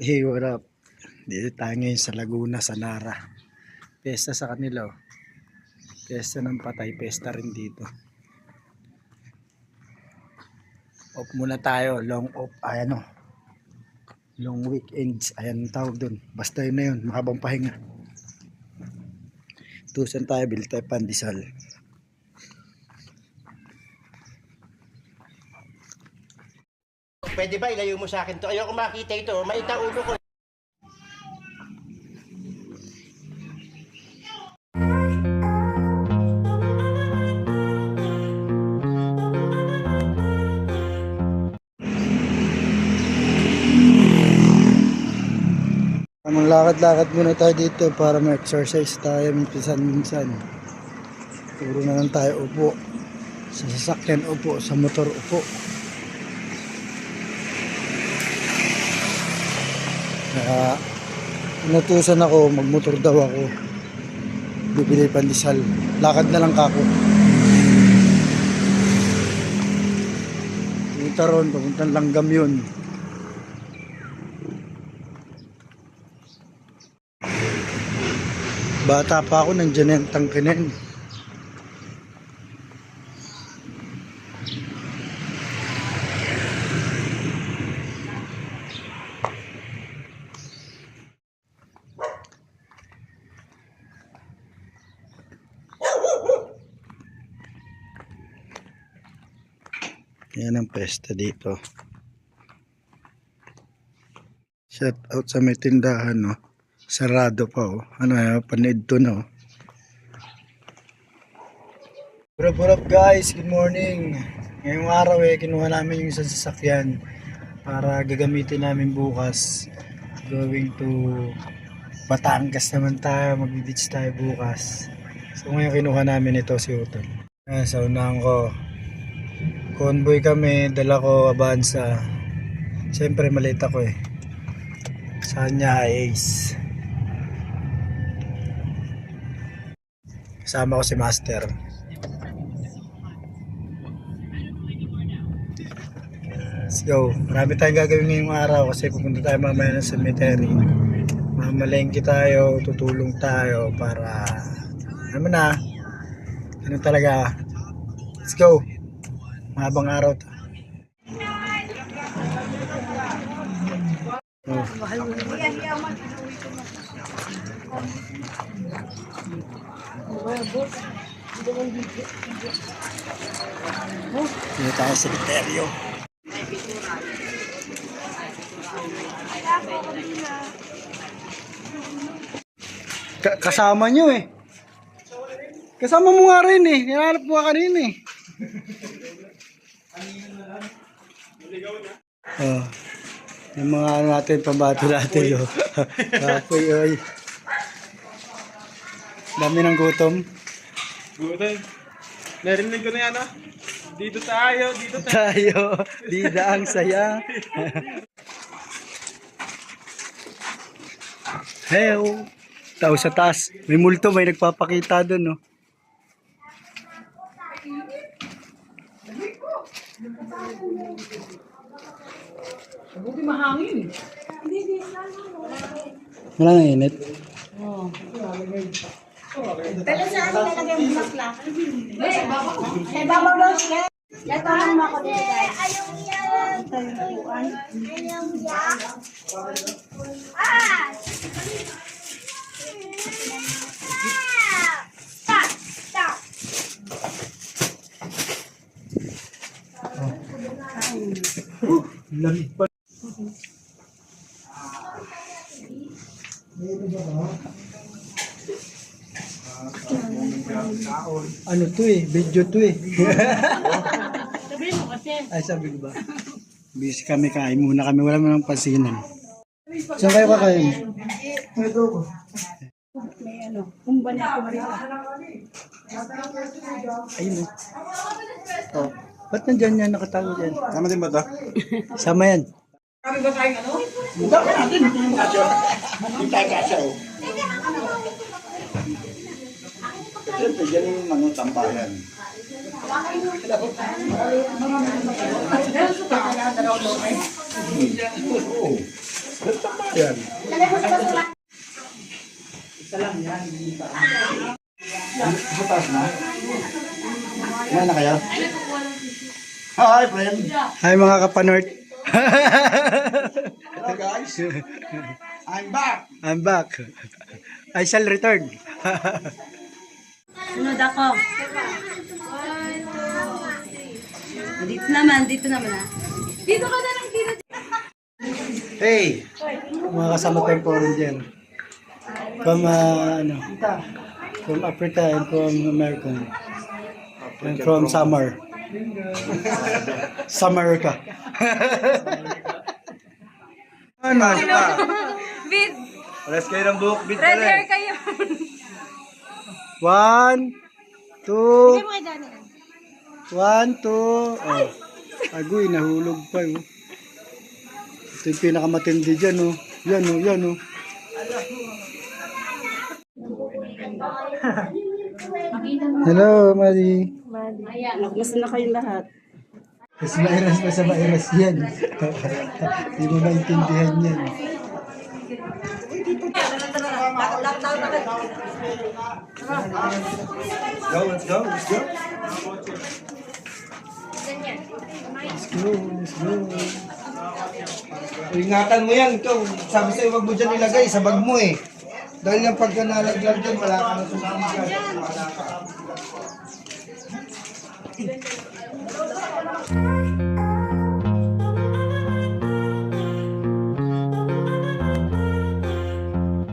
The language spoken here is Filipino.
Hey, what up? Dito tayo ngayon sa Laguna, sa Nara. Pesta sa kanila, oh. Pesta ng patay, pesta rin dito. Off muna tayo, long off, ayan oh. Long weekends, ayan ang tawag dun. Basta yun na yun, makabang pahinga. Tusan tayo, bili tayo pandesal. Pwede ba ilayo mo sa akin to? Ayoko makita ito. Maita ulo ko. Tamang lakad-lakad muna tayo dito para ma-exercise tayo minsan-minsan. Puro na lang tayo upo. Sa sasakyan upo, sa motor upo. Kaya inutusan ako, magmotor daw ako. Bibili pandesal. Lakad na lang kako. Punta ron, papuntang langgam yun. Bata pa ako, nandiyan yung tangke Yan ang pesta dito. Shout out sa may tindahan, no? Sarado pa, oh. Ano yan? Panid to, no? What up, guys? Good morning. Ngayong araw, eh, kinuha namin yung isang sasakyan para gagamitin namin bukas. Going to Batangas naman tayo. Mag-beach tayo bukas. So, ngayon kinuha namin ito si Utol. Ah, sa unahan ko, convoy kami, dala ko Avanza. Siyempre maliit ako eh. Sa kanya Ace. Kasama ko si Master. Let's go. Marami tayong gagawin ngayong araw kasi pupunta tayo mamaya ng cemetery. Mamalengke tayo, tutulong tayo para ano na, ano talaga. Let's go. Mahabang araw to. Oh. Dito tayo sa cemeteryo. Ka- kasama nyo eh. Kasama mo nga rin eh. Hinahanap mo ka kanina eh. Oh. Yung mga ano natin, pambato natin oh. Kapoy oy. Dami ng gutom. Gutom. Narinig ko na yan ah. Dito tayo, dito tayo. Tayo, di ang saya. Heo. Tao sa taas. May multo, may nagpapakita doon, no? Buti mahangin. Wala nang init. Pero saan talaga yung bakla? Eh, babaw daw sila. Ito lang ako dito guys. Ayaw. Ito yung buwan. Ayaw. Ah! Lamig pa. Ano to eh? Video to eh. Sabihin mo kasi. Ay, sabi ko ba? Busy kami, kain muna kami. Wala mo nang pansinan. Saan kayo kakain? May ano, kumba na kumba. Ayun oh. Oh. Ba't nandyan yan nakatago dyan? Tama din ba ito? Sama yan. Siyempre, yan yung ano, tambalan. Oo. yan. Lagay mo sa basura. Sa taas na? Kumain na kayo? Hi, friend. Hi, mga kapanort. Hello, guys. I'm back. I'm back. I shall return. Sunod ako. Dito naman, dito naman ah. Dito ka na lang, dito. Hey! Mga kasama ko yung foreign dyan. From, uh, ano, from Africa and from America. And from summer. Sumerica. ano? Bid, Alas kayo ng buhok, bit red hair kayo. One, two, one, two. Oh. Agoy, nahulog pa oh. Ito yung pinakamatindi dyan oh. Yan oh, yan oh. Hello, Madi. Nagmas na kayong lahat. Mas virus pa sa virus yan. Hindi mo maintindihan yan. Go, let's go, let's go. Let's go, let's go. Ingatan mo yan. Ikaw, sabi sa'yo, wag mo dyan ilagay sa bag mo eh. Dahil yung pagka nalaglag dyan, wala ka na susunod Wala ka.